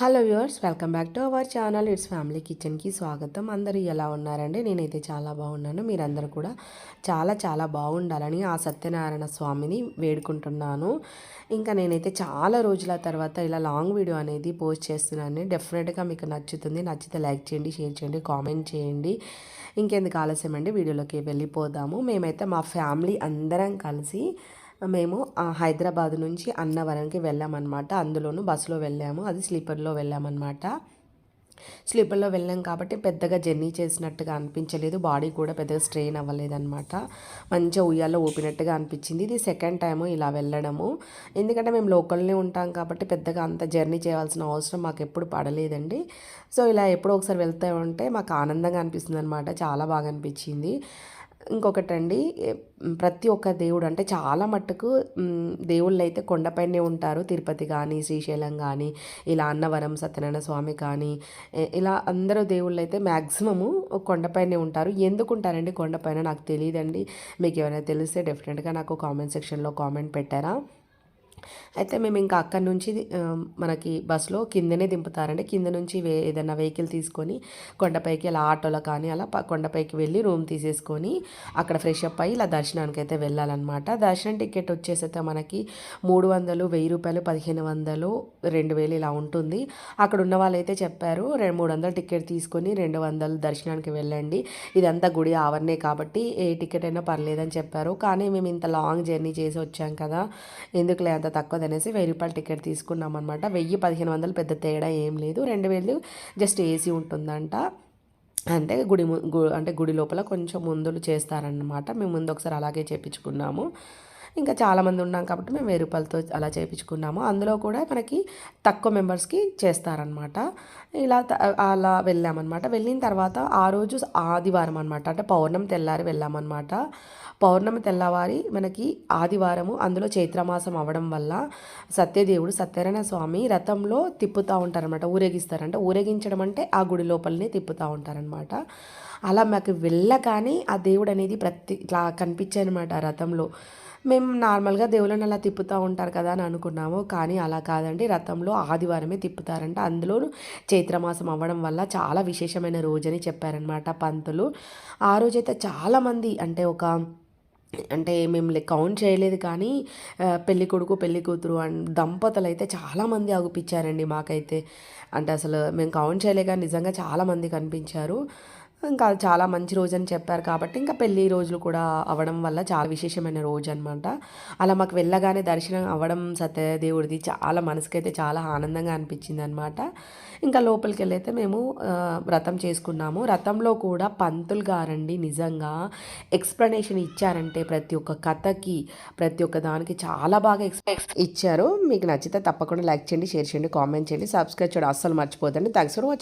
Hello viewers welcome back to our channel. It's family కిచెన్కి స్వాగతం. అందరూ ఎలా ఉన్నారండి? నేనైతే చాలా బాగున్నాను. మీరందరూ కూడా చాలా చాలా బాగుండాలని ఆ సత్యనారాయణ స్వామిని వేడుకుంటున్నాను. ఇంకా నేనైతే చాలా రోజుల తర్వాత ఇలా లాంగ్ వీడియో అనేది పోస్ట్ చేస్తున్నాను. డెఫినెట్గా మీకు నచ్చుతుంది. నచ్చితే లైక్ చేయండి షేర్ చేయండి కామెంట్ చేయండి. ఇంకెందుకు ఆలస్యం అండి వీడియోలోకి వెళ్ళిపోదాము. మేమైతే మా ఫ్యామిలీ అందరం కలిసి మేము హైదరాబాద్ నుంచి అన్నవరంకి వెళ్ళామన్నమాట. అందులోనూ బస్సులో వెళ్ళాము. అది స్లీపర్లో వెళ్ళామన్నమాట. స్లీపర్లో వెళ్ళాం కాబట్టి పెద్దగా జర్నీ చేసినట్టుగా అనిపించలేదు. బాడీ కూడా పెద్దగా స్ట్రెయిన్ అవ్వలేదన్నమాట. మంచిగా ఉయ్యాల్లో ఊపినట్టుగా అనిపించింది. ఇది సెకండ్ టైము ఇలా వెళ్ళడము. ఎందుకంటే మేము లోకల్నే ఉంటాం కాబట్టి పెద్దగా అంత జర్నీ చేయాల్సిన అవసరం మాకు ఎప్పుడు పడలేదండి. సో ఇలా ఎప్పుడో ఒకసారి వెళ్తూ ఉంటే మాకు ఆనందంగా అనిపిస్తుంది అనమాట చాలా బాగా అనిపించింది. ఇంకొకటండి ప్రతి ఒక్క దేవుడు అంటే చాలా మట్టుకు దేవుళ్ళు అయితే కొండపైనే ఉంటారు. తిరుపతి కానీ శ్రీశైలం కానీ ఇలా అన్నవరం సత్యనారాయణ స్వామి కానీ ఇలా అందరూ దేవుళ్ళు అయితే మ్యాక్సిమము కొండపైనే ఉంటారు. ఎందుకు ఉంటారండి కొండపైన నాకు తెలియదండి. మీకు ఏమైనా తెలిస్తే డెఫినెట్గా నాకు కామెంట్ సెక్షన్లో కామెంట్ పెట్టారా? అయితే మేము ఇంకా అక్కడి నుంచి మనకి బస్సులో కిందనే దింపుతారండి. కింద నుంచి వే ఏదైనా వెహికల్ తీసుకొని కొండపైకి అలా ఆటోలో కానీ అలా కొండపైకి వెళ్ళి రూమ్ తీసేసుకొని అక్కడ ఫ్రెష్ అప్ అయ్యి ఇలా దర్శనానికి అయితే వెళ్ళాలన్నమాట. దర్శనం టికెట్ వచ్చేసైతే మనకి మూడు వందలు వెయ్యి రూపాయలు పదిహేను వందలు రెండు వేలు ఇలా ఉంటుంది. అక్కడ ఉన్న వాళ్ళైతే చెప్పారు రెండు మూడు వందలు టికెట్ తీసుకొని రెండు వందలు దర్శనానికి వెళ్ళండి. ఇదంతా గుడి ఆవరణే కాబట్టి ఏ టికెట్ అయినా పర్లేదని చెప్పారు. కానీ మేము ఇంత లాంగ్ జర్నీ చేసి వచ్చాం కదా ఎందుకులే అంత తక్కువ అనేసి వెయ్యి రూపాయల టికెట్ తీసుకున్నాం అనమాట వెయ్యి పదిహేను వందలు పెద్ద తేడా ఏం లేదు. రెండు వేలు జస్ట్ ఏసీ ఉంటుందంట. అంటే గుడి అంటే గుడి లోపల కొంచెం ముందులు చేస్తారనమాట మేము ముందు ఒకసారి అలాగే చేపించుకున్నాము. ఇంకా చాలామంది ఉన్నాం కాబట్టి మేము వెయ్యి రూపాయలతో అలా చేయించుకున్నాము. అందులో కూడా మనకి తక్కువ మెంబర్స్కి చేస్తారనమాట ఇలా అలా వెళ్ళామన్నమాట. వెళ్ళిన తర్వాత ఆ రోజు ఆదివారం అనమాట అంటే పౌర్ణమి తెల్లారి వెళ్ళామన్నమాట. పౌర్ణమి తెల్లవారి మనకి ఆదివారము. అందులో చైత్రమాసం అవడం వల్ల సత్యదేవుడు సత్యనారాయణ స్వామి రథంలో తిప్పుతూ ఉంటారనమాట ఊరేగిస్తారంటే. ఊరేగించడం అంటే ఆ గుడి లోపలనే తిప్పుతూ ఉంటారనమాట అలా మాకు వెళ్ళగానే ఆ దేవుడు అనేది ప్రతి ఇట్లా కనిపించాయనమాట రథంలో. మేము నార్మల్గా దేవుళ్ళని అలా తిప్పుతూ ఉంటారు కదా అని అనుకున్నాము. కానీ అలా కాదండి. రథంలో ఆదివారమే తిప్పుతారంట. అందులో చైత్రమాసం అవ్వడం వల్ల చాలా విశేషమైన రోజని చెప్పారనమాట పంతులు. ఆ రోజైతే చాలామంది అంటే ఒక అంటే మేము కౌంట్ చేయలేదు కానీ పెళ్ళి కొడుకు పెళ్ళి కూతురు అండ్ దంపతులు అయితే చాలామంది ఆగుపించారండి మాకైతే. అంటే అసలు మేము కౌంట్ చేయలేక కానీ నిజంగా చాలామంది కనిపించారు. ఇంకా చాలా మంచి రోజు అని చెప్పారు కాబట్టి ఇంకా పెళ్ళి రోజులు కూడా అవ్వడం వల్ల చాలా విశేషమైన రోజు అనమాట అలా మాకు వెళ్ళగానే దర్శనం అవ్వడం సత్యదేవుడిది చాలా మనసుకైతే చాలా ఆనందంగా అనిపించింది అనమాట ఇంకా లోపలికి వెళ్ళైతే మేము వ్రతం చేసుకున్నాము. రథంలో కూడా పంతులు గారండి నిజంగా ఎక్స్ప్లెనేషన్ ఇచ్చారంటే ప్రతి ఒక్క కథకి ప్రతి ఒక్క దానికి చాలా బాగా ఎక్స్ప్లెక్స్ ఇచ్చారు. మీకు నచ్చితే తప్పకుండా లైక్ చేయండి షేర్ చేయండి కామెంట్ చేయండి సబ్స్క్రైబ్ చేయడం అస్సలు మర్చిపోదండి థ్యాంక్స్ ఫర్ వాచింగ్